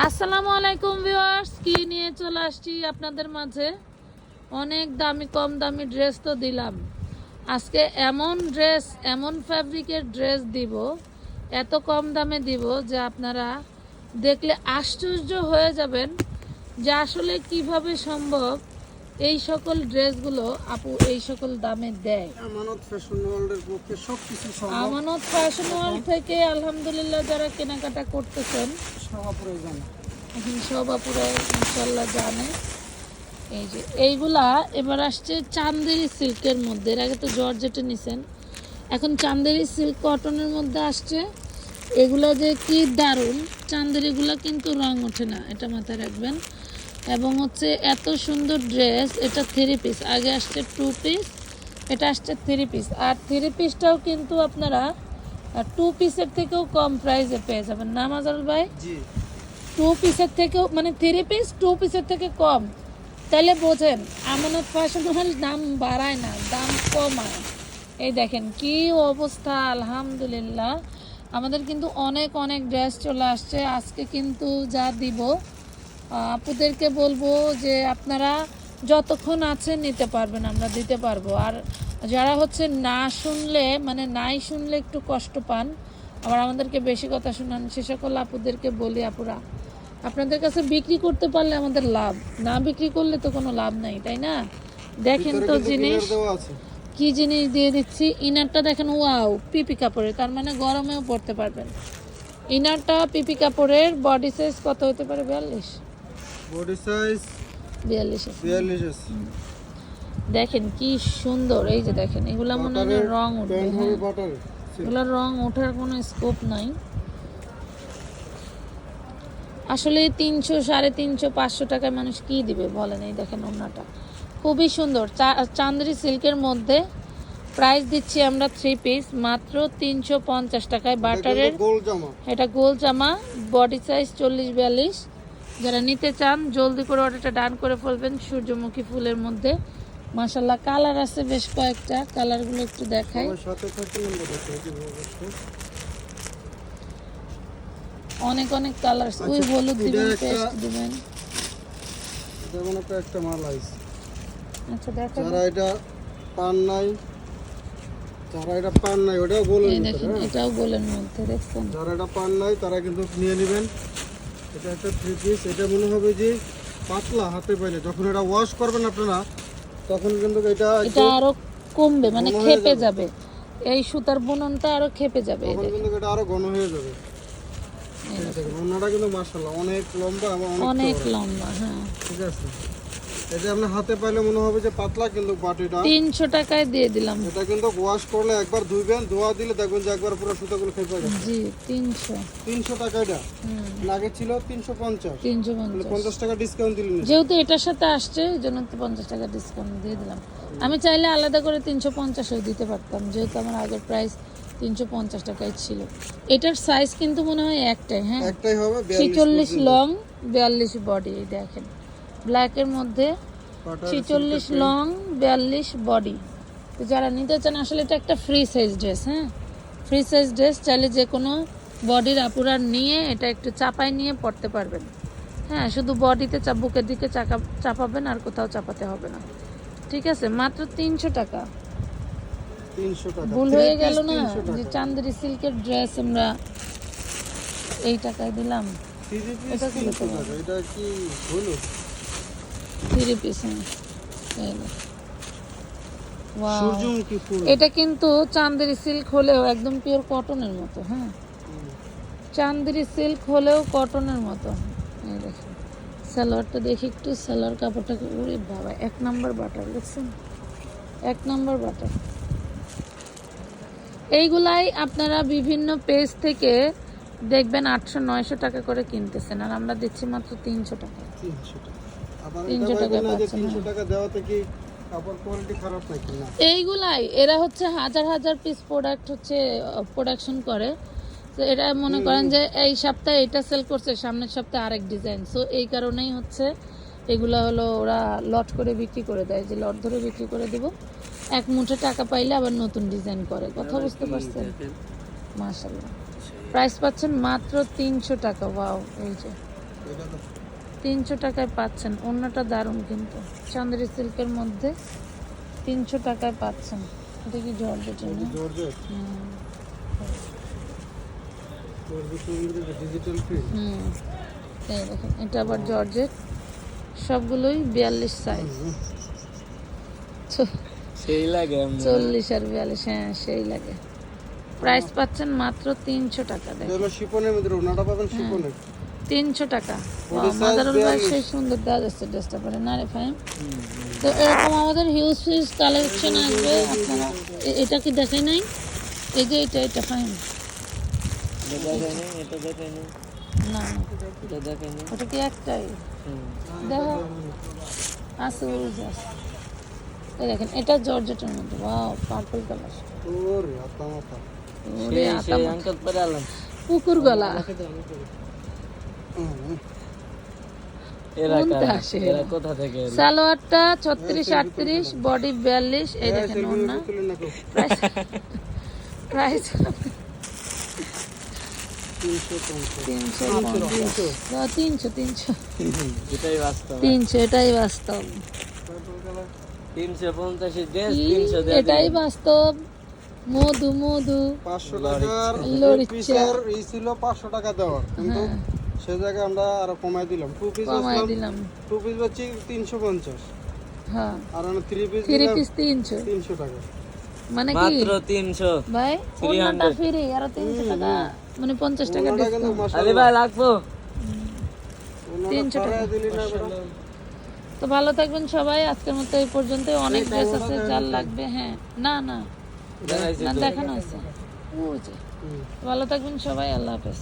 আসসালামু আলাইকুম ভিউয়ার্স, কি নিয়ে চলে আসছি আপনাদের মাঝে? অনেক দামি, কম দামি ড্রেস তো দিলাম। আজকে এমন ড্রেস, এমন ফ্যাব্রিকের ড্রেস দিব, এত কম দামে দিব যে আপনারা দেখলে আশ্চর্য হয়ে যাবেন যে আসলে কীভাবে সম্ভব। এই সকল ড্রেসগুলো আপু এই সকল দামে দেয়। আমানত ফ্যাশন ওয়ার্ল্ডের পক্ষে সব কিছু সম্ভব। আমানত ফ্যাশন ওয়ার্ল্ড থেকে আলহামদুলিল্লাহ যারা কেনাকাটা করতেছেন সভা প্রয়োজন এখন সব আপুরা ইনশাল্লাহ জানে। এই যে এইগুলা এবার আসছে চান্দেরি সিল্কের মধ্যে। এর আগে তো জর্জেটে নিছেন। এখন চান্দেরি সিল্ক কটনের মধ্যে আসছে। এগুলো যে কি দারুণ। চান্দেরিগুলো কিন্তু রং ওঠে না এটা মাথায় রাখবেন। এবং হচ্ছে এত সুন্দর ড্রেস এটা থ্রি পিস আগে আসছে টু পিস এটা আসছে থ্রি পিস আর থ্রি পিসটাও কিন্তু আপনারা টু পিসের থেকেও কম প্রাইসে পেয়ে যাবেন। না মাজারুল ভাই? টু পিসের থেকেও মানে থ্রি পিস টু পিসের থেকে কম। তাহলে বোঝেন আমানত ফ্যাশন হল দাম বাড়ায় না দাম কমায়। এই দেখেন কি অবস্থা আলহামদুলিল্লাহ। আমাদের কিন্তু অনেক অনেক ড্রেস চলে আসছে। আজকে কিন্তু যা দিব আপুদেরকে বলব যে আপনারা যতক্ষণ আছেন নিতে পারবেন আমরা দিতে পারব। আর যারা হচ্ছে না শুনলে মানে নাই শুনলে একটু কষ্ট পান। আবার আমাদেরকে বেশি কথা শোনান সে সকল আপুদেরকে বলি আপুরা আপনাদের কাছে বিক্রি করতে পারলে আমাদের লাভ না বিক্রি করলে তো কোনো লাভ নাই তাই না? দেখেন তো জিনিস কি জিনিস দিয়ে দিচ্ছি? ইনারটা দেখেন ওয়াও পিপি কাপড়ের তার মানে গরমেও পড়তে পারবেন। ইনারটা পিপি কাপড়ের বডি সাইজ কত হতে পারে? বিয়াল্লিশ। বডি সাইজ বিয়াল্লিশ আছে। 42 দেখেন কি সুন্দর এই যে দেখেন এগুলা মনে হয় রং উঠবে হ্যাঁ। রং ওঠার কোনো স্কোপ নাই। আসলে তিনশো সাড়ে তিনশো পাঁচশো টাকায় মানুষ কি দিবে বলেন এই দেখেন ওনাটা খুবই সুন্দর চান্দেরি সিল্কের মধ্যে প্রাইস দিচ্ছি আমরা থ্রি পিস মাত্র তিনশো পঞ্চাশ টাকায় বাটারের এটা গোল জামা বডি সাইজ চল্লিশ বিয়াল্লিশ। যারা নিতে চান জলদি করে অর্ডারটা ডান করে ফেলবেন সূর্যমুখী ফুলের মধ্যে। মাসাল্লাহ কালার আছে বেশ কয়েকটা। কালারগুলো একটু দেখাই। অনেক অনেক কালার ওই আচ্ছা, হলুদ দিবেন পেস্ট দিবেন। যেমন একটা একটা মাল আছে। আচ্ছা দেখো যারা এটা পান নাই যারা এটা পান নাই ওটাও গোলের দেখেন হ্যাঁ। এটাও গোলের মধ্যে দেখছেন? যারা এটা পান নাই তারা কিন্তু নিয়ে নেবেন। এটা একটা থ্রি পিস এটা মনে হবে যে পাতলা হাতে পাইলে। যখন এটা ওয়াশ করবেন আপনারা তখন কিন্তু এটা এটা আরও কমবে মানে খেপে যাবে। এই সুতার বুননটা আরও খেপে যাবে এই তখন কিন্তু এটা আরও ঘন হয়ে যাবে। এই দেখেন। দেখেন ওনাটা কিন্তু মাশাআল্লাহ অনেক লম্বা এবং অনেক লম্বা হ্যাঁ। ঠিক আছে? এটা আপনি হাতে পাইলে মনে হবে যে পাতলা কিন্তু বাটিটা। টাকায় দিয়ে দিলাম। এটা কিন্তু ওয়াশ করলে একবার ধুইবেন ধোয়া দিলে দেখবেন যে একবার পুরো সুতাগুলো খেপে গেছে। জি তিনশো। তিনশো টাকা এটা? আগে ছিল তিনশো পঞ্চাশ। তিনশো তাহলে পঞ্চাশ। পঞ্চাশ টাকা ডিসকাউন্ট দিলেন যেহেতু এটার সাথে আসছে তো পঞ্চাশ টাকা ডিসকাউন্ট দিয়ে দিলাম। আমি চাইলে আলাদা করে তিনশো পঞ্চাশও দিতে পারতাম যেহেতু আমার আগের প্রাইস তিনশো পঞ্চাশ টাকায় ছিল। এটার সাইজ কিন্তু মনে হয় একটাই হ্যাঁ? একটাই হবে ছিচল্লিশ লং বিয়াল্লিশ বডি দেখেন। ব্ল্যাকের মধ্যে ছিচল্লিশ লং বিয়াল্লিশ বডি তো যারা নিতে চান আসলে এটা একটা ফ্রি সাইজ ড্রেস হ্যাঁ? ফ্রি সাইজ ড্রেস চাইলে যে কোনো বডির আপুরার নিয়ে এটা একটু চাপায় নিয়ে পড়তে পারবেন। হ্যাঁ শুধু বডিতে চাপ বুকের দিকে চাকা চাপাবেন আর কোথাও চাপাতে হবে না। ঠিক আছে? মাত্র তিনশো টাকা। ভুল হয়ে গেল না? 300 টাকা। যে চান্দেরি সিল্কের ড্রেস আমরা এই টাকায় দিলাম। এটা কি 300 রকম? টাকা। এটা কি হলো থ্রি পিস। এটা কিন্তু চান্দেরি সিল্ক হলেও একদম পিওর কটনের মতো হ্যাঁ। চান্দেরি সিল্ক হলেও কটনের মতো। এই দেখেন সালোয়ারটা দেখি একটু সালোয়ার কাপড়টাকে উড়ে বাবা এক নাম্বার বাটার দেখছেন? এক নাম্বার বাটার। এইগুলাই আপনারা বিভিন্ন পেজ থেকে দেখবেন আটশো নয়শো টাকা করে কিনতেছেন আর আমরা দিচ্ছি মাত্র তিনশো টাকা। তিনশো টাকা। আবার 300 এটা টাকা ভাববেন না যে পাচ্ছেন, তিনশো টাকা দেওয়াতে কি কাপড় কোয়ালিটি খারাপ নাকি না? এইগুলাই এরা হচ্ছে হাজার হাজার পিস প্রোডাক্ট হচ্ছে প্রোডাকশন করে। তো এরা মনে করেন যে এই সপ্তাহে এটা সেল করছে সামনের সপ্তাহে আরেক ডিজাইন সো এই কারণেই হচ্ছে এগুলা হলো ওরা লট করে বিক্রি করে দেয় যে লট ধরে বিক্রি করে দিব। এক মুঠে টাকা পাইলে আবার নতুন ডিজাইন করে। কথা বুঝতে পারছেন? মাশাল্লাহ প্রাইস পাচ্ছেন মাত্র তিনশো টাকা ওয়াও এই যে। এটা তিনশো টাকায় পাচ্ছেন। অন্যটা দারুণ কিন্তু। চান্দেরি সিল্কের মধ্যে তিনশো টাকায় পাচ্ছেন। এটা কি জর্জেট হুম, জর্জেট ডিজিটাল প্রিন্ট হুম। এই দেখেন এটা আবার জর্জেট সবগুলোই বিয়াল্লিশ সাইজ সেই লাগে চল্লিশ আর বিয়াল্লিশ হ্যাঁ সেই লাগে। প্রাইস পাচ্ছেন মাত্র তিনশো টাকা দেখেন। শিপনের মধ্যে ওনাটা পাবেন শিপনের তিনশো টাকা। মাদারুল ভাই সেই সুন্দর দেওয়া যাচ্ছে ড্রেসটা পরে না রে ফাইম তো এরকম আমাদের হিউজ হিউজ কালেকশন আসবে। আপনারা এটা কি দেখে নাই? এই যে এটা এটা ফাইন না ওটা কি একটাই? দেখো। আছে এই দেখেন এটা জর্জেটের মধ্যে। ওয়াও পার্পল কালার ওরে আতা মাতা। ওরে আতা সেই আঙ্কেল কুকুর গলা সালোয়ারটা ছত্রিশ আটত্রিশ বডি বিয়াল্লিশ এই দেখেন না। প্রাইস তিনশো তিনশো এটাই বাস্তব। তিনশো এটাই বাস্তব। মধু মধু। পাঁচশো টাকার। ছিল পাঁচশো টাকা দেওয়ার। কিন্তু। সে জায়গায় আমরা আরও কমাই দিলাম। টু পিস কমাই দিলাম। টু পিস হচ্ছে তিনশো পঞ্চাশ। হ্যাঁ। আর আমরা থ্রি পিস থ্রি পিস তিনশো। তিনশো টাকা। মানে কি? মাত্র তিনশো। ভাই অন্যটা ফ্রি আরও তিনশো টাকা। মানে পঞ্চাশ টাকা ডিসকাউন্ট আলি ভাই লাগবো। তিনশো টাকা। দিলি না বেটা। তো ভালো থাকবেন সবাই আজকের মতো এই পর্যন্ত অনেক ড্রেস আছে যার লাগবে হ্যাঁ। না না। না দেখানো আছে। ভালো থাকবেন সবাই আল্লাহ হাফেজ।